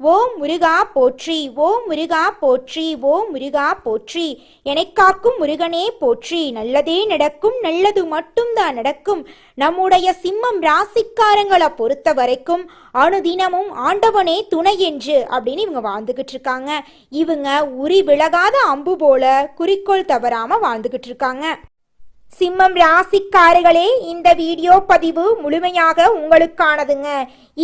ஓம் முருகா போற்றி ஓம் முருகா போற்றி ஓம் முருகா போற்றி. காக்கும் முருகனே போற்றி. நல்லதே நடக்கும் நல்லது மட்டும்தான் நடக்கும். நம்முடைய சிம்மம் ராசிக்காரங்களை பொறுத்த வரைக்கும் அணுதினமும் ஆண்டவனே துணை என்று அப்படின்னு இவங்க வாழ்ந்துகிட்டு இருக்காங்க. இவங்க உரி விலகாத அம்பு போல குறிக்கோள் தவறாம வாழ்ந்துகிட்டு இருக்காங்க. சிம்மம் ராசிக்காரர்களே இந்த வீடியோ பதிவு முழுமையாக உங்களுக்கானதுங்க.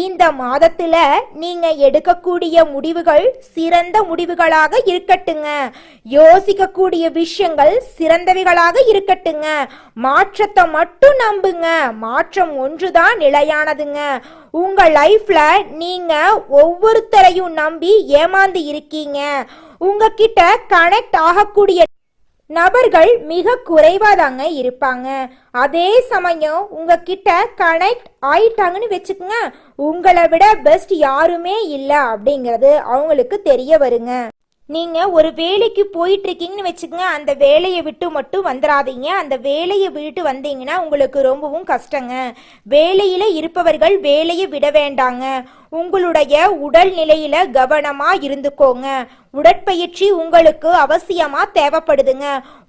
இந்த மாதத்துல நீங்க எடுக்கக்கூடிய முடிவுகள் சிறந்த முடிவுகளாக இருக்கட்டுங்க. யோசிக்கக்கூடிய விஷயங்கள் சிறந்தவைகளாக இருக்கட்டுங்க. மாற்றத்தை மட்டும் நம்புங்க. மாற்றம் ஒன்றுதான் நிலையானதுங்க. உங்க லைஃப்ல நீங்க ஒவ்வொருத்தரையும் நம்பி ஏமாந்து இருக்கீங்க. உங்ககிட்ட கனெக்ட் ஆகக்கூடிய நபர்கள் மிக குறைவாதாங்க இருப்பாங்க. அதே சமயம் உங்ககிட்ட கனெக்ட் ஆயிட்டாங்கன்னு வச்சுக்கோங்க உங்களை விட பெஸ்ட் யாருமே இல்லை அப்படிங்கிறது அவங்களுக்கு தெரிய வருங்க. நீங்க ஒரு வேலைக்கு போயிட்டு இருக்கீங்கன்னு வச்சுக்கோங்க அந்த வேலையை விட்டு மட்டும் வந்துடாதீங்க அந்த வேலையை விட்டு வந்தீங்கன்னா உங்களுக்கு ரொம்பவும் கஷ்டங்க. வேலையில இருப்பவர்கள் வேலையை விட வேண்டாங்க. உங்களுடைய உடல் நிலையில கவனமா இருந்துக்கோங்க. உடற்பயிற்சி உங்களுக்கு அவசியமா தேவைப்படுதுங்க.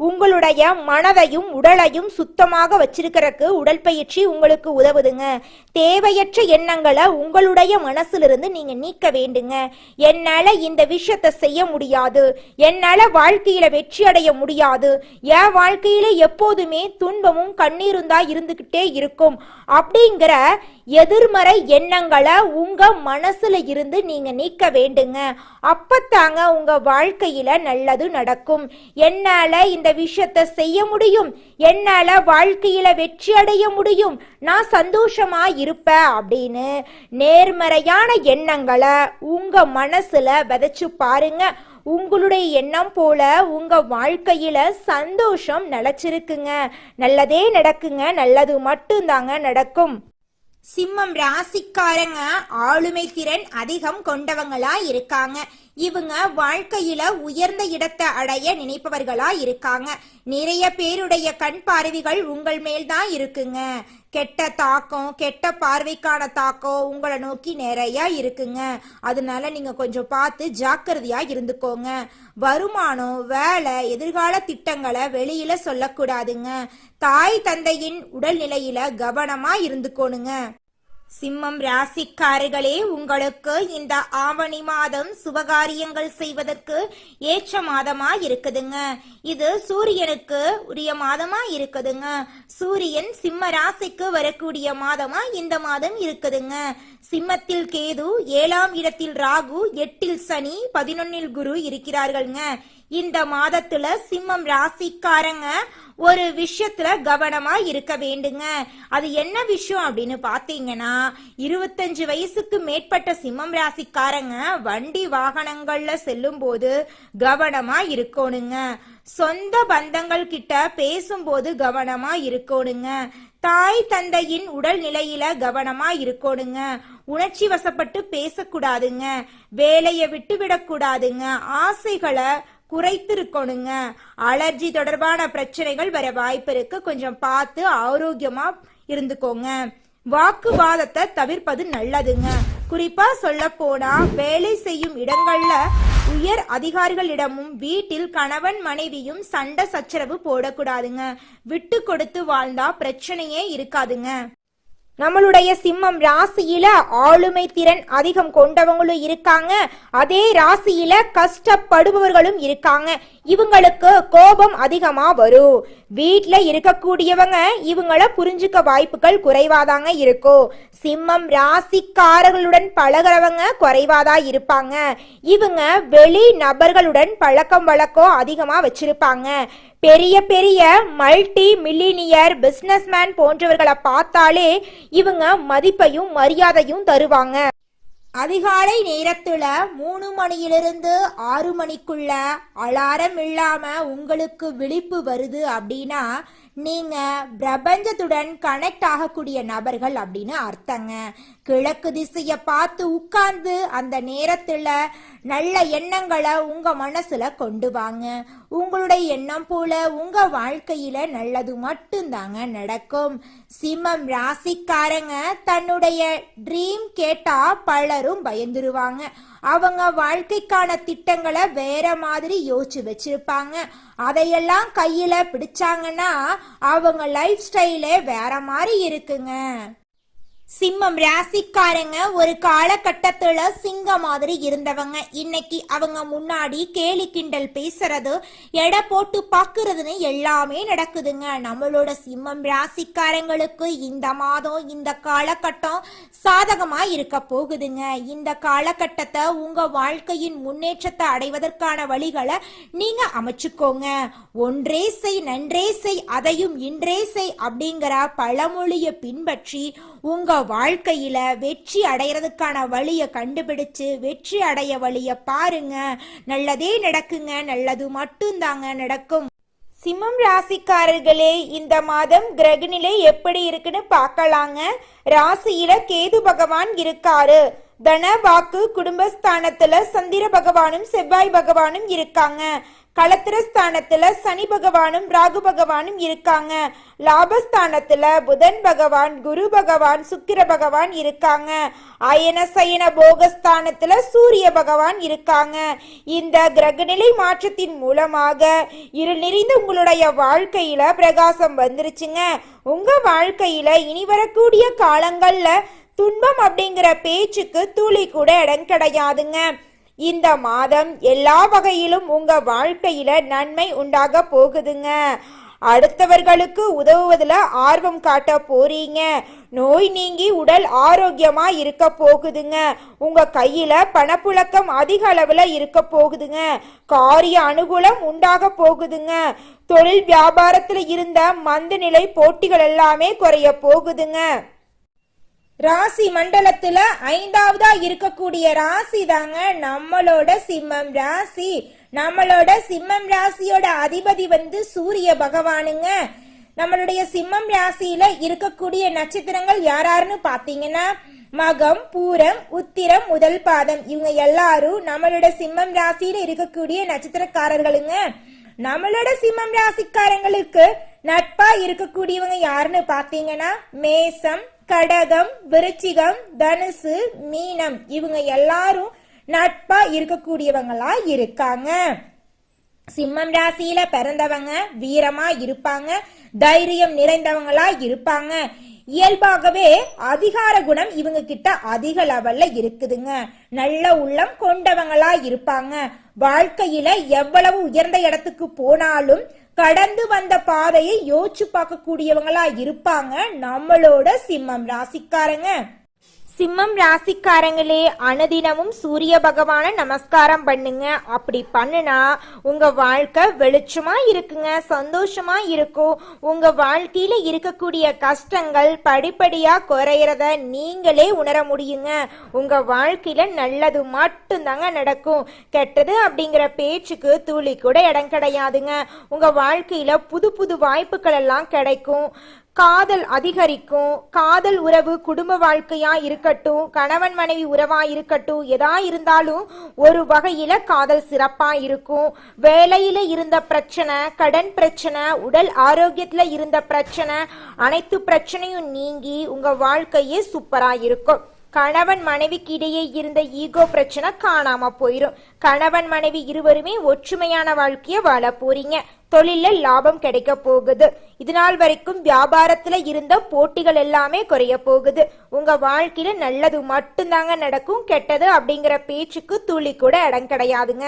உங்களுடைய மனதையும் உடலையும் சுத்தமாக வச்சிருக்கிறதுக்கு உடற்பயிற்சி உங்களுக்கு உதவுதுங்க. தேவையற்ற எண்ணங்களை உங்களுடைய மனசிலிருந்து நீங்க நீக்க வேண்டுங்க. என்னால இந்த விஷயத்தை செய்ய முடியாது. என்னால வாழ்க்கையில வெற்றி அடைய முடியாது. என் வாழ்க்கையில எப்போதுமே துன்பமும் கண்ணீரும் தான் இருந்துகிட்டே இருக்கும். அப்படிங்கிற எதிர்மறை எண்ணங்களை உங்க மனசுல இருந்து நீங்க நீக்க வேண்டுங்க. அப்பத்தாங்க உங்க வாழ்க்கையில நல்லது நடக்கும். என்னால இந்த விஷயத்த செய்ய முடியும். என்னால வாழ்க்கையில வெற்றி அடைய முடியும். நான் சந்தோஷமா இருப்பேன் அப்படின்னு நேர்மறையான எண்ணங்களை உங்க மனசுல விதைச்சு பாருங்க. உங்களுடைய எண்ணம் போல உங்க வாழ்க்கையில சந்தோஷம் நிலச்சிருக்குங்க. நல்லதே நடக்குங்க. நல்லது மட்டும்தாங்க நடக்கும். சிம்மம் ராசிக்காரங்க ஆளுமை திறன் அதிகம் கொண்டவங்களா இருக்காங்க. இவங்க வாழ்க்கையில உயர்ந்த இடத்தை அடைய நினைப்பவர்களா இருக்காங்க. நிறைய பேருடைய கண் பார்வைகள் உங்கள் மேல் தான் இருக்குங்க. கெட்ட தாக்கம் கெட்ட பார்வைக்கான தாக்கம் உங்களை நோக்கி நிறைய இருக்குங்க. அதனால நீங்க கொஞ்சம் பார்த்து ஜாக்கிரதையா இருந்துக்கோங்க. வருமானம் வேலை எதிர்கால திட்டங்களை வெளியில சொல்லக்கூடாதுங்க. தாய் தந்தையின் உடல்நிலையில கவனமா இருந்துக்கோணுங்க. சிம்மம் ராசிக்காரர்களே உங்களுக்கு இந்த ஆவணி மாதம் சுபகாரியங்கள் செய்வதற்கு ஏற்ற மாதமா இருக்குதுங்க இது சூரியனுக்கு உரிய மாதமா இருக்குதுங்க சூரியன் சிம்ம ராசிக்கு வரக்கூடிய மாதமா இந்த மாதம் இருக்குதுங்க. சிம்மத்தில் கேது ஏழாம் இடத்தில் ராகு எட்டில் சனி பதினொன்னில் குரு இருக்கிறார்கள்ங்க. இந்த மாதத்துல சிம்மம் ராசிக்காரங்க ஒரு விஷயத்துல கவனமா இருக்க வேண்டுங்க. அது என்ன விஷயம் அப்படின்னு பாத்தீங்கன்னா இருபத்தஞ்சு வயசுக்கு மேற்பட்ட சிம்மம் ராசிக்காரங்க வண்டி வாகனங்கள்ல செல்லும் போது கவனமா இருக்கணுங்க. சொந்த பந்தங்கள் கிட்ட பேசும்போது கவனமா இருக்கணுங்க. தாய் தந்தையின் உடல் நிலையில கவனமா இருக்கணுங்க. உணர்ச்சி வசப்பட்டு பேசக்கூடாதுங்க. வேலையை விட்டு விடக்கூடாதுங்க ஆசைகளை குறைத்திருக்கணுங்க. அலர்ஜி தொடர்பான பிரச்சனைகள் வர வாய்ப்பு இருக்கு. கொஞ்சம் பார்த்து ஆரோக்கியமா இருந்துக்கோங்க. வாக்குவாதத்தை தவிர்ப்பது நல்லதுங்க. குறிப்பா சொல்ல போனா வேலை செய்யும் இடங்கள்ல உயர் அதிகாரிகளிடமும் வீட்டில் கணவன் மனைவியும் சண்டை சச்சரவு போடக்கூடாதுங்க. விட்டு கொடுத்து வாழ்ந்தா பிரச்சனையே இருக்காதுங்க. நம்மளுடைய சிம்மம் ராசியில ஆளுமை திறன் அதிகம் கொண்டவங்களும் இருக்காங்க. அதே ராசியில கஷ்டப்படுபவர்களும் இருக்காங்க. இவங்களுக்கு கோபம் அதிகமா வரும். வீட்ல இருக்கக்கூடியவங்க இவங்கள புரிஞ்சுக்க வாய்ப்புகள் குறைவாதாங்க இருக்கும். சிம்மம் ராசிக்காரர்களுடன் பழகிறவங்க குறைவாதா இருப்பாங்க. இவங்க வெளி நபர்களுடன் பழக்கம் வழக்கம் அதிகமா வச்சிருப்பாங்க. பெரிய பெரிய மல்டி மில்லினியர் பிஸ்னஸ்மேன் போன்றவர்களை பார்த்தாலே இவங்க மதிப்பையும் மரியாதையும் தருவாங்க. அதிகாலை நேரத்துல மூணு மணியிலிருந்து ஆறு மணிக்குள்ள அலாரம் இல்லாம உங்களுக்கு விழிப்பு வருது அப்படின்னா நீங்க பிரபஞ்சத்துடன் கனெக்ட் ஆகக்கூடிய நபர்கள் அப்படின்னு அர்த்தங்க. கிழக்கு திசைய பார்த்து உட்கார்ந்து அந்த நேரத்துல நல்ல எண்ணங்களை உங்க மனசுல கொண்டு வாங்க. உங்களுடைய எண்ணம் போல உங்க வாழ்க்கையில நல்லது மட்டும்தாங்க நடக்கும். சிம்மம் ராசிக்காரங்க தன்னுடைய ட்ரீம் கேட்டா பலரும் பயந்துருவாங்க. அவங்க வாழ்க்கைக்கான திட்டங்களை வேற மாதிரி யோசிச்சு வச்சிருப்பாங்க. அதையெல்லாம் கையில பிடிச்சாங்கன்னா அவங்க லைஃப் ஸ்டைலே வேற மாதிரி இருக்குங்க. சிம்மம் ராசிக்காரங்க ஒரு காலகட்டத்துல சிங்க மாதிரி இருந்தவங்க. இன்னைக்கு அவங்க முன்னாடி கேலி கிண்டல் பேசுறது எடை போட்டு பாக்குறதுன்னு எல்லாமே நடக்குதுங்க. நம்மளோட சிம்மம் ராசிக்காரங்களுக்கு இந்த மாதம் இந்த காலகட்டம் சாதகமா இருக்க போகுதுங்க. இந்த காலகட்டத்தை உங்க வாழ்க்கையின் முன்னேற்றத்தை அடைவதற்கான வழிகளை நீங்க அமைச்சுக்கோங்க. ஒன்றே செய் நன்றே செய் அதையும் இன்றே செய் அப்படிங்கிற பழமொழியை பின்பற்றி உங்க வாழ்க்கையில வெற்றி அடையறதுக்கான வழியை கண்டுபிடிச்சு வெற்றி அடைய வழியை பாருங்க. நல்லதே நடக்குங்க நல்லது மட்டும்தாங்க நடக்கும். சிம்மம் ராசிக்காரர்களே இந்த மாதம் கிரகநிலை எப்படி இருக்குன்னு பார்க்கலாங்க. ராசியில கேது பகவான் இருக்காரு. தன வாக்கு குடும்பஸ்தானத்துல சந்திர பகவானும் செவ்வாய் பகவானும் இருக்காங்க. களத்திரஸ்தானத்துல சனி பகவானும் ராகு பகவானும் இருக்காங்க. லாபஸ்தானத்துல புதன் பகவான் குரு பகவான் சுக்கிர பகவான் இருக்காங்க. அயன சயன போகஸ்தானத்துல சூரிய பகவான் இருக்காங்க. இந்த கிரகநிலை மாற்றத்தின் மூலமாக இருள் நிறைந்த உங்களுடைய வாழ்க்கையில பிரகாசம் வந்துருச்சுங்க. உங்க வாழ்க்கையில இனி வரக்கூடிய காலங்கள்ல துன்பம் அப்படிங்கிற பேச்சுக்கு துளி கூட இடம் கிடையாதுங்க. இந்த மாதம் எல்லா வகையிலும் உங்க வாழ்க்கையில நன்மை உண்டாக போகுதுங்க. அடுத்தவர்களுக்கு உதவுவதில் ஆர்வம் காட்ட போறீங்க. நோய் நீங்கி உடல் ஆரோக்கியமா இருக்க போகுதுங்க. உங்க கையில பணப்புழக்கம் அதிக அளவுல இருக்க போகுதுங்க. காரிய அனுகூலம் உண்டாக போகுதுங்க. தொழில் வியாபாரத்துல இருந்த மந்த நிலை போட்டிகள் எல்லாமே குறைய போகுதுங்க. ராசி மண்டலத்துல ஐந்தாவதா இருக்கக்கூடிய ராசி தாங்க நம்மளோட சிம்மம் ராசி. நம்மளோட சிம்மம் ராசியோட அதிபதி வந்து சூரிய பகவானுங்க. நம்மளுடைய சிம்மம் ராசியில இருக்கக்கூடிய நட்சத்திரங்கள் யாராருன்னு பாத்தீங்கன்னா மகம் பூரம் உத்திரம் முதல் பாதம். இவங்க எல்லாரும் நம்மளோட சிம்மம் ராசியில இருக்கக்கூடிய நட்சத்திரக்காரர்களுங்க. நம்மளோட சிம்மம் ராசிக்காரங்களுக்கு நட்பா இருக்கக்கூடியவங்க யாருன்னு பாத்தீங்கன்னா மேசம் கடகம் விருச்சிகம் தனுசு மீனம் இவங்க எல்லாரும் நட்பா இருக்கக்கூடியவங்களா இருக்காங்க. சிம்மம் ராசியில பிறந்தவங்க வீரமா இருப்பாங்க தைரியம் நிறைந்தவங்களா இருப்பாங்க. இயல்பாகவே அதிகார குணம் இவங்க கிட்ட அதிக லெவல்ல இருக்குதுங்க. நல்ல உள்ளம் கொண்டவங்களா இருப்பாங்க. வாழ்க்கையில எவ்வளவு உயர்ந்த இடத்துக்கு போனாலும் கடந்து வந்த பாதையை யோசிச்சு பார்க்கக்கூடியவங்களா இருப்பாங்க. நம்மளோட சிம்மம் ராசிக்காரங்க. சிம்மம் ராசிக்காரங்களே அனுதினமும் சூரிய பகவான நமஸ்காரம் பண்ணுங்க. அப்படி பண்ணுனா உங்க வாழ்க்கை வெளிச்சமா இருக்குங்க சந்தோஷமா இருக்கும். உங்க வாழ்க்கையில இருக்கக்கூடிய கஷ்டங்கள் படிப்படியா குறையறத நீங்களே உணர முடியுங்க. உங்க வாழ்க்கையில நல்லது மட்டும்தாங்க நடக்கும். கெட்டது அப்படிங்கிற பேச்சுக்கு துளி கூட இடம் கிடையாதுங்க. உங்க வாழ்க்கையில புது புது வாய்ப்புகள் எல்லாம் கிடைக்கும். காதல் அதிகரிக்கும் காதல் உறவு குடும்ப வாழ்க்கையா இருக்கட்டும் கணவன் மனைவி உறவா இருக்கட்டும் எதா இருந்தாலும் ஒரு வகையில காதல் சிறப்பா இருக்கும். வேலையில இருந்த பிரச்சனை கடன் பிரச்சனை உடல் ஆரோக்கியத்துல இருந்த பிரச்சனை அனைத்து பிரச்சனையும் நீங்கி உங்க வாழ்க்கையே சூப்பரா இருக்கும். கணவன் மனைவிக்கு இடையே இருந்த ஈகோ பிரச்சனை காணாம போயிரும். கணவன் மனைவி இருவருமே ஒற்றுமையான வாழ்க்கைய வாழ போறீங்க. தொழில லாபம் கிடைக்க போகுது. இதனால் வரைக்கும் வியாபாரத்துல இருந்த போட்டிகள் எல்லாமே குறைய போகுது. உங்க வாழ்க்கையில நல்லது மட்டும்தாங்க நடக்கும் கெட்டது அப்படிங்கிற பேச்சுக்கு துளி கூட இடம் கிடையாதுங்க.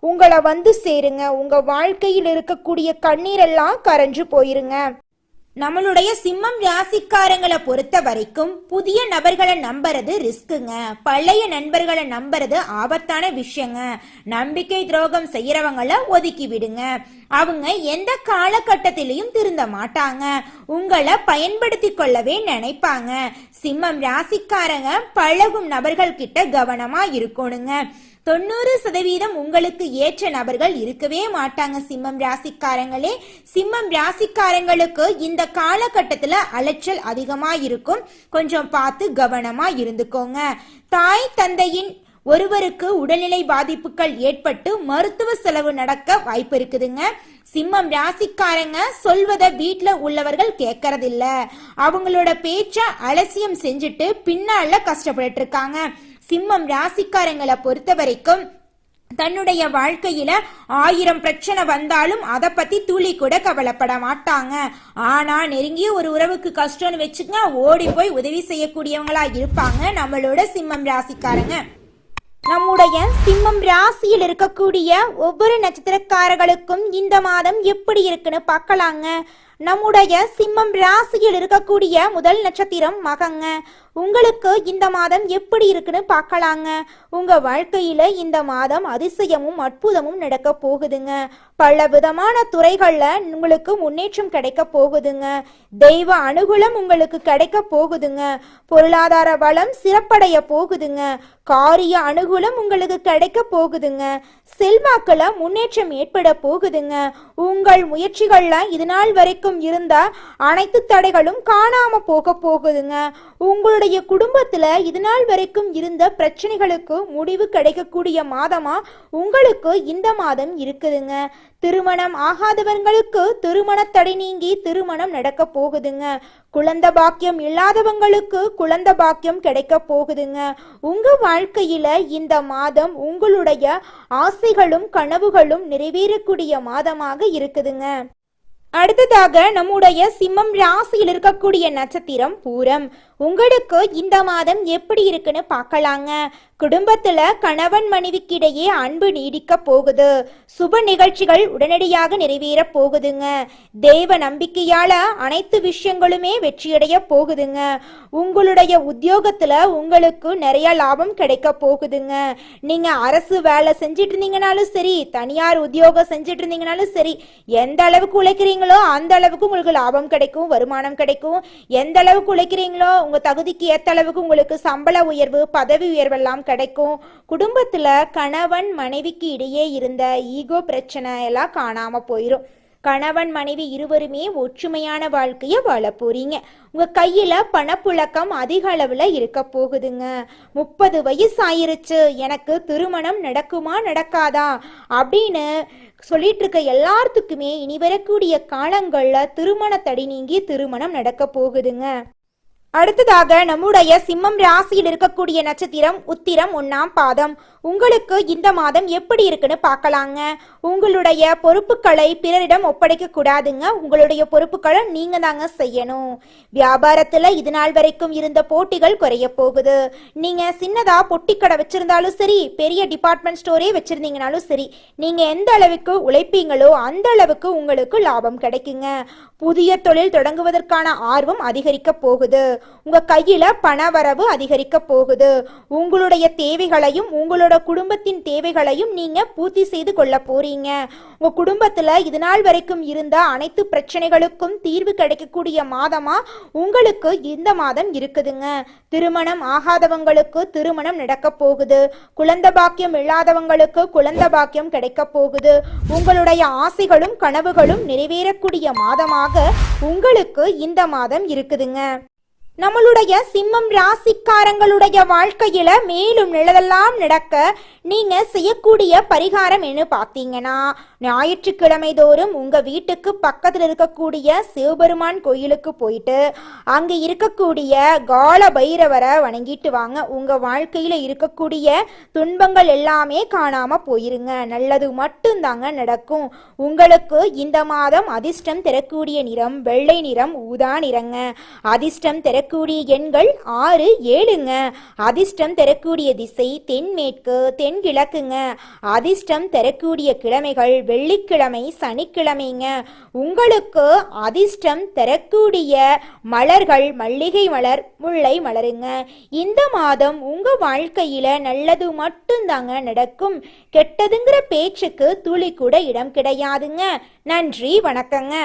உங்களை வந்து சேருங்க. உங்க வாழ்க்கையில் இருக்கக்கூடிய கண்ணீரெல்லாம் கரைஞ்சு போயிருங்க. நம்மளுடைய சிம்மம் ராசிக்காரங்களை பொறுத்த வரைக்கும் புதிய நபர்களை நம்புறது ரிஸ்க்குங்க. பழைய நண்பர்களை நம்புறது ஆபத்தான விஷயங்க. நம்பிக்கை துரோகம் செய்யறவங்கள ஒதுக்கி விடுங்க. அவங்க எந்த காலகட்டத்திலையும் திருந்த மாட்டாங்க. உங்களை பயன்படுத்தி கொள்ளவே நினைப்பாங்க. சிம்மம் ராசிக்காரங்க பழகும் நபர்கள் கிட்ட கவனமா இருக்கணுங்க. தொண்ணூறு சதவீதம் உங்களுக்கு ஏற்ற நபர்கள் இருக்கவே மாட்டாங்க சிம்மம் ராசிக்காரங்களே. சிம்மம் ராசிக்காரங்களுக்கு இந்த காலகட்டத்துல அலைச்சல் அதிகமா இருக்கும் கொஞ்சம் பார்த்து கவனமா இருந்துக்கோங்க. தாய் தந்தையின் ஒருவருக்கு உடல்நிலை பாதிப்புகள் ஏற்பட்டு மருத்துவ செலவு நடக்க வாய்ப்பு இருக்குதுங்க. சிம்மம் ராசிக்காரங்க சொல்வத வீட்டில் உள்ளவர்கள் கேட்கறதில்ல அவங்களோட பேச்ச அலட்சியம் செஞ்சுட்டு பின்னால கஷ்டப்பட்டு இருக்காங்க. சிம்மம் ராசிக்காரங்களை பொறுத்த வரைக்கும் தன்னுடைய வாழ்க்கையில ஆயிரம் பிரச்சனை வந்தாலும் அதை பத்தி துளி கூட கவலைப்பட மாட்டாங்க. ஆனா நெருங்கிய ஒரு உறவுக்கு கஷ்டம்னு வச்சுக்க ஓடி போய் உதவி செய்யக்கூடியவங்களா இருப்பாங்க நம்மளோட சிம்மம் ராசிக்காரங்க. நம்முடைய சிம்மம் ராசியில் இருக்கக்கூடிய ஒவ்வொரு நட்சத்திரக்காரர்களுக்கும் இந்த மாதம் எப்படி இருக்குன்னு பார்க்கலாங்க. நம்முடைய சிம்மம் ராசியில் இருக்கக்கூடிய முதல் நட்சத்திரம் மகங்க. உங்களுக்கு இந்த மாதம் எப்படி இருக்குன்னு பார்க்கலாங்க. உங்கள் வாழ்க்கையில் இந்த மாதம் அதிசயமும் அற்புதமும் நடக்க போகுதுங்க. பல விதமான துறைகளில் உங்களுக்கு முன்னேற்றம் கிடைக்க போகுதுங்க. தெய்வ அனுகூலம் உங்களுக்கு கிடைக்க போகுதுங்க. பொருளாதார வளம் சிறப்படைய போகுதுங்க. காரிய அனுகூலம் உங்களுக்கு கிடைக்க போகுதுங்க. செல்வாக்கில் முன்னேற்றம் ஏற்பட போகுதுங்க. உங்கள் முயற்சிகளில் இது நாள் வரைக்கும் இருந்த அனைத்து தடைகளும் காணாமல் போக போகுதுங்க. உங்களுடைய குடும்பத்துல குடும்பத்தில் இதுநாள் வரைக்கும் இருந்த பிரச்சனைகளுக்கு முடிவு கிடைக்கக்கூடிய மாதமா உங்களுக்கு இந்த மாதம் இருக்குதுங்க. திருமணம் ஆகாதவங்களுக்கு திருமண தடை நீங்கி திருமணம் நடக்க போகுதுங்க. குழந்த பாக்கியம் இல்லாதவங்களுக்கு குழந்த பாக்கியம் கிடைக்க போகுதுங்க. உங்க வாழ்க்கையில இந்த மாதம் உங்களுடைய ஆசைகளும் கனவுகளும் நிறைவேறக்கூடிய மாதமாக இருக்குதுங்க. அடுத்ததாக நம்முடைய சிம்மம் ராசியில் இருக்கக்கூடிய நட்சத்திரம் பூரம். உங்களுக்கு இந்த மாதம் எப்படி இருக்குன்னு பார்க்கலாங்க. குடும்பத்துல கணவன் மனைவிக்கிடையே அன்பு நீடிக்க போகுது. சுப நிகழ்ச்சிகள் உடனடியாக நிறைவேற போகுதுங்க. தெய்வ நம்பிக்கையால அனைத்து விஷயங்களுமே வெற்றியடைய போகுதுங்க. உங்களுடைய உத்தியோகத்துல உங்களுக்கு நிறைய லாபம் கிடைக்க போகுதுங்க. நீங்க அரசு வேலை செஞ்சிட்டு இருந்தீங்கனாலும் சரி தனியார் உத்தியோகம் செஞ்சிட்டு இருந்தீங்கனாலும் சரி எந்த அளவுக்கு உழைக்கிறீங்களோ அந்த அளவுக்கு உங்களுக்கு லாபம் கிடைக்கும் வருமானம் கிடைக்கும். எந்த அளவுக்கு உழைக்கிறீங்களோ உங்க தகுதிக்கு ஏத்த அளவுக்கு உங்களுக்கு சம்பள உயர்வு பதவி உயர்வெல்லாம் கிடைக்கும். குடும்பத்துல கணவன் மனைவிக்கு இடையே இருந்த ஈகோ பிரச்சனை எல்லாம் காணாம போயிடும் கணவன் மனைவி இருவருமே ஒற்றுமையான வாழ்க்கைய வாழ போறீங்க. உங்க கையில பணப்புழக்கம் அதிக அளவுல இருக்க போகுதுங்க. முப்பது வயசு ஆயிருச்சு எனக்கு திருமணம் நடக்குமா நடக்காதா அப்படின்னு சொல்லிட்டு இருக்க எல்லாத்துக்குமே இனி வரக்கூடிய காலங்கள்ல திருமண தடி நீங்கி திருமணம் நடக்க போகுதுங்க. அடுத்ததாக நம்முடைய சிம்மம் ராசியில் இருக்கக்கூடிய நட்சத்திரம் உத்திரம் ஒன்னாம் பாதம். உங்களுக்கு இந்த மாதம் எப்படி இருக்குன்னு பார்க்கலாங்க. உங்களுடைய பொறுப்புகளை பிறரிடம் ஒப்படைக்க கூடாதுங்க. உங்களுடைய பொறுப்புகளை நீங்க தாங்க செய்யணும். வியாபாரத்துல இது நாள் வரைக்கும் இருந்த போட்டிகள் குறைய போகுது. நீங்க சின்னதா பொட்டிக்கடை வச்சிருந்தாலும் சரி பெரிய டிபார்ட்மெண்ட் ஸ்டோரே வச்சிருந்தீங்கனாலும் சரி நீங்க எந்த அளவுக்கு உழைப்பீங்களோ அந்த அளவுக்கு உங்களுக்கு லாபம் கிடைக்குங்க. புதிய தொழில் தொடங்குவதற்கான ஆர்வம் அதிகரிக்க போகுது. உங்க கையில பண வரவு அதிகரிக்க போகுது. உங்களுடைய தேவைகளையும் உங்களோட குடும்பத்தின் தேவைகளையும் நீங்க பூர்த்தி செய்து கொள்ள போறீங்க. உங்க குடும்பத்துல இது நாள் வரைக்கும் இருந்த அனைத்து பிரச்சனைகளுக்கும் தீர்வு கிடைக்கக்கூடிய மாதமா உங்களுக்கு இந்த மாதம் இருக்குதுங்க. திருமணம் ஆகாதவங்களுக்கு திருமணம் நடக்க போகுது. குழந்த பாக்கியம் இல்லாதவங்களுக்கு குழந்த பாக்கியம் கிடைக்க போகுது. உங்களுடைய ஆசைகளும் கனவுகளும் நிறைவேறக்கூடிய மாதமாக உங்களுக்கு இந்த மாதம் இருக்குதுங்க. நம்மளுடைய சிம்மம் ராசிக்காரங்களுடைய வாழ்க்கையில மேலும் நிலதெல்லாம் நடக்க நீங்க செய்யக்கூடிய பரிகாரம் என்ன பார்த்தீங்கன்னா ஞாயிற்றுக்கிழமை தோறும் உங்க வீட்டுக்கு பக்கத்துல இருக்கக்கூடிய சிவபெருமான் கோயிலுக்கு போயிட்டு அங்க இருக்கக்கூடிய கால பைரவரை வணங்கிட்டு வாங்க. உங்க வாழ்க்கையில இருக்கக்கூடிய துன்பங்கள் எல்லாமே காணாம போயிருங்க. நல்லது மட்டும்தாங்க நடக்கும். உங்களுக்கு இந்த மாதம் அதிர்ஷ்டம் தரக்கூடிய நிறம் வெள்ளை நிறம் ஊதா நிறங்க. அதிர்ஷ்டம் தரக்கூடிய எண்கள் ஆறு ஏழுங்க. அதிர்ஷ்டம் தரக்கூடிய திசை தென்மேற்கு தென்கிழக்குங்க. அதிர்ஷ்டம் தரக்கூடிய கிழமைகள் வெள்ளிக்கிழமை சனிக்கிழமைங்க. உங்களுக்கு அதிர்ஷ்டம் தரக்கூடிய மலர்கள் மல்லிகை மலர் முல்லை மலருங்க. இந்த மாதம் உங்க வாழ்க்கையில நல்லது மட்டும்தாங்க நடக்கும். கெட்டதுங்கிற பேச்சுக்கு துளி கூட இடம் கிடையாதுங்க. நன்றி வணக்கங்க.